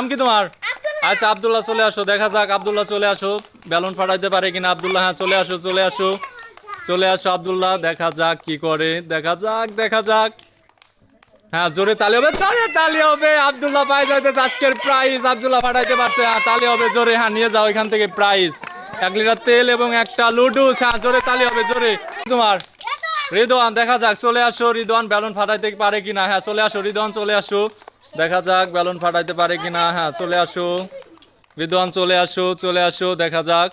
নাম কি তোমার? আচ্ছা আব্দুল্লাহ চলে আসো দেখা যাক আব্দুল্লাহ চলে আসো। বেলুন ফাটাইতে পারে কিনা? আব্দুল্লাহ হ্যাঁ চলে আসো চলে আসো। চলে আসো আব্দুল্লাহ দেখা যাক কি করে। দেখা যাক দেখা যাক। হ্যাঁ জোরে তালি হবে জোরে তালি হবে। আব্দুল্লাহ পাই যাইতে আজকের প্রাইজ আব্দুল্লাহ ফাটাইতে পারছে হ্যাঁ তালি হবে জোরে হ্যাঁ নিয়ে যাও এখান থেকে প্রাইজ এক লিটার তেল এবং একটা লুডুস হ্যাঁ জোরে তালি হবে জোরে। তোমার? রিদওয়ান দেখা যাক চলে আসো। রিদওয়ান বেলুন ফাটাইতে পারে কিনা? হ্যাঁ চলে আসো রিদওয়ান চলে আসো। দেখা যাক বেলুন ফাটাইতে পারে কিনা। হ্যাঁ চলে আসো। রিদওয়ান চলে আসো চলে আসো, দেখা যাক।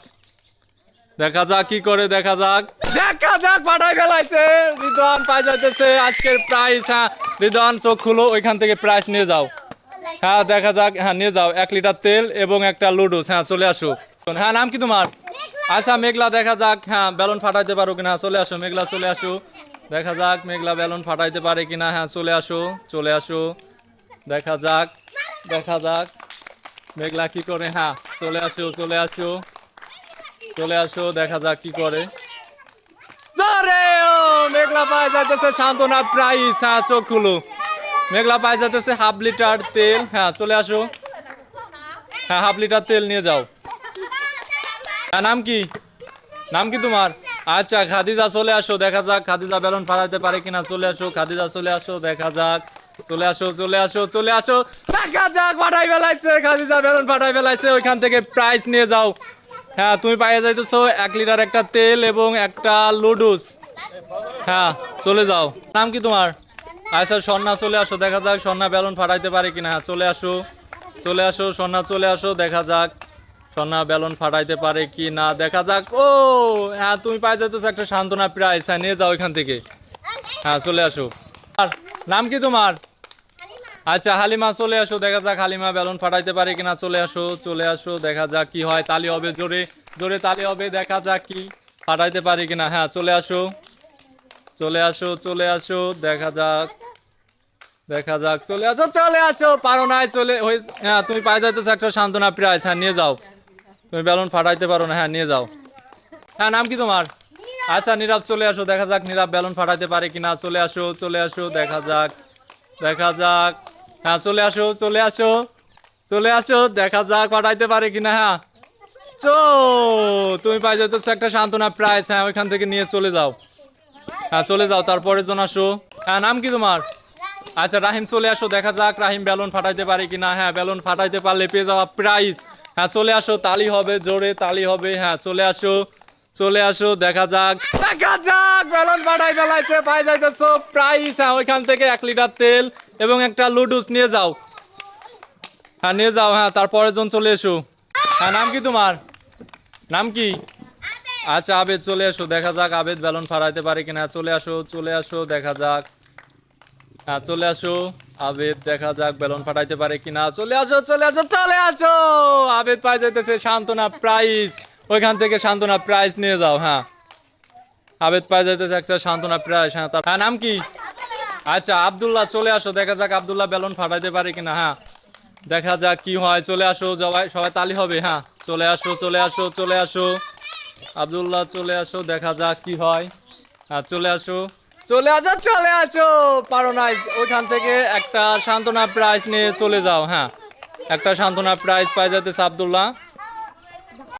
দেখা যাক কি করে, দেখা যাক। দেখা যাক, ফাটাই ফেলাইছে। রিদওয়ান পাই যাইতেছে, আজকের প্রাইস হ্যাঁ। রিদওয়ান চোখ খুলো, ওইখান থেকে প্রাইস নিয়ে যাও। হ্যাঁ দেখা যাক হ্যাঁ নিয়ে যাও। এক লিটার তেল এবং একটা লুডুস হ্যাঁ চলে আসো। হ্যাঁ নাম কি তোমার? আচ্ছা মেঘলা, দেখা যাক। হ্যাঁ বেলুন ফাটাইতে পারো কিনা। চলে আসো, মেঘলা, চলে আসো। দেখা যাক, মেঘলা বেলুন ফাটাইতে পারে কিনা। হ্যাঁ চলে আসো চলে আসো। দেখা যাক দেখা যাক। মেঘলা কি করে? হ্যাঁ চলে আসো চলে আসো। চলে আসো, দেখা যাক কি করে। মেঘলা পায় যাইতেছে সান্ত্বনা প্রাইস। হ্যাঁ চোখ খুলো। মেঘলা পায় যাইতেছে হাফ লিটার তেল। হ্যাঁ চলে আসো। হ্যাঁ হাফ লিটার তেল নিয়ে যাও। হ্যাঁ নাম কি? নাম কি তোমার? আচ্ছা খাদিজা চলে আসো, দেখা যাক। খাদিজা বেলুন ফাড়াইতে পারে কিনা, চলে আসো। খাদিজা চলে আসো, দেখা যাক। চলে আসো চলে আসো চলে আসো। যাক ফাটাই ফেলাইছে বেলুন ফাটাই ফেলাইছে, ওইখান থেকে প্রাইস নিয়ে যাও। হ্যাঁ তুমি পাইয়ে এক লিটার একটা তেল এবং একটা লুডুস হ্যাঁ চলে যাও। নাম কি তোমার? আচ্ছা চলে আসো, দেখা যাক বেলুন ফাটাইতে পারে কিনা। হ্যাঁ চলে আসো চলে আসো চলে আসো, দেখা যাক সন্না বেলুন ফাটাইতে পারে কি না দেখা যাক। ও হ্যাঁ তুমি পাই যাইতেছো একটা সান্ত্বনা প্রাইস হ্যাঁ নিয়ে যাও এখান থেকে। হ্যাঁ চলে আসো। আর, নাম কি তোমার? আচ্ছা হালিমা চলে আসো। দেখা যাক হালিমা বেলুন ফাটাইতে পারে কিনা। চলে আসো চলে আসো। দেখা যাক কি হয়। তালি হবে জোরে জোরে তালি হবে। দেখা যাক কি ফাটাইতে পারে কিনা। হ্যাঁ চলে আসো। চলে আসো চলে আসো। দেখা যাক দেখা যাক চলে আসো চলে আসো। পারো নাই চলে হয়ে হ্যাঁ তুমি পায়ে যাইতেছো একটা সান্ত্বনা প্রাইস হ্যাঁ নিয়ে যাও। তুমি বেলুন ফাটাইতে পারো না। হ্যাঁ নিয়ে যাও। হ্যাঁ নাম কি তোমার? আচ্ছা নীরব চলে আসো। দেখা যাক নীরব বেলুন ফাটাইতে পারে কিনা। চলে আসো চলে আসো। দেখা যাক দেখা যাক। হ্যাঁ চলে আসো চলে আসো চলে আসো, দেখা যাক পাঠাইতে পারে কিনা হ্যাঁ। চো, তুমি পাই যেতে একটা সান্ত্বনা প্রাইস হ্যাঁ ওইখান থেকে নিয়ে চলে যাও। হ্যাঁ চলে যাও তারপরে জন আসো। হ্যাঁ নাম কি তোমার? আচ্ছা রাহিম, চলে আসো, দেখা যাক রাহিম বেলুন ফাটাইতে পারে কিনা হ্যাঁ বেলুন ফাটাইতে পারলে পেয়ে যাওয়া প্রাইস হ্যাঁ চলে আসো, তালি হবে, জোরে তালি হবে হ্যাঁ চলে আসো। চলে আসো, দেখা যাক। দেখা যাক বেলুন ফাটাই ফেলাইছে, পাই যাইতেছো। প্রাইস হ্যাঁ ওইখান থেকে এক লিটার তেল এবং একটা লুডুস নিয়ে যাও। হ্যাঁ নিয়ে যাও হ্যাঁ তারপরের জন চলে এসো। হ্যাঁ নাম কি তোমার? নাম কি? আচ্ছা আবেদ, চলে আসো দেখা যাক আবেদ বেলুন ফাড়াইতে পারে কিনা। চলে আসো চলে আসো, দেখা যাক। হ্যাঁ চলে আসো, আবেদ, দেখা যাক বেলুন ফাটাইতে পারে কিনা। চলে আসো চলে আসো চলে আসো। আবেদ পাই যাইতেছে, সান্ত্বনা প্রাইজ ওইখান থেকে সান্ত্বনা প্রাইজ নিয়ে যাও হ্যাঁ। আবেদ পাই যাইতেছে একটা সান্ত্বনা প্রাইজ হ্যাঁ তার হ্যাঁ নাম কি? আচ্ছা আব্দুল্লাহ, চলে আসো, দেখা যাক আবদুল্লাহ বেলুন ফাটাইতে পারে কিনা হ্যাঁ। দেখা যাক কি হয়, চলে আসো, সবাই সবাই তালি হবে হ্যাঁ। চলে আসো চলে আসো চলে আসো। আবদুল্লাহ, চলে আসো, দেখা যাক কি হয়। হ্যাঁ চলে আসো। চলে আসো চলে আসো। পারো নাই, ওইখান থেকে একটা সান্ত্বনা প্রাইজ নিয়ে চলে যাও হ্যাঁ। একটা সান্ত্বনা প্রাইজ পাই যাতেছে আব্দুল্লাহ।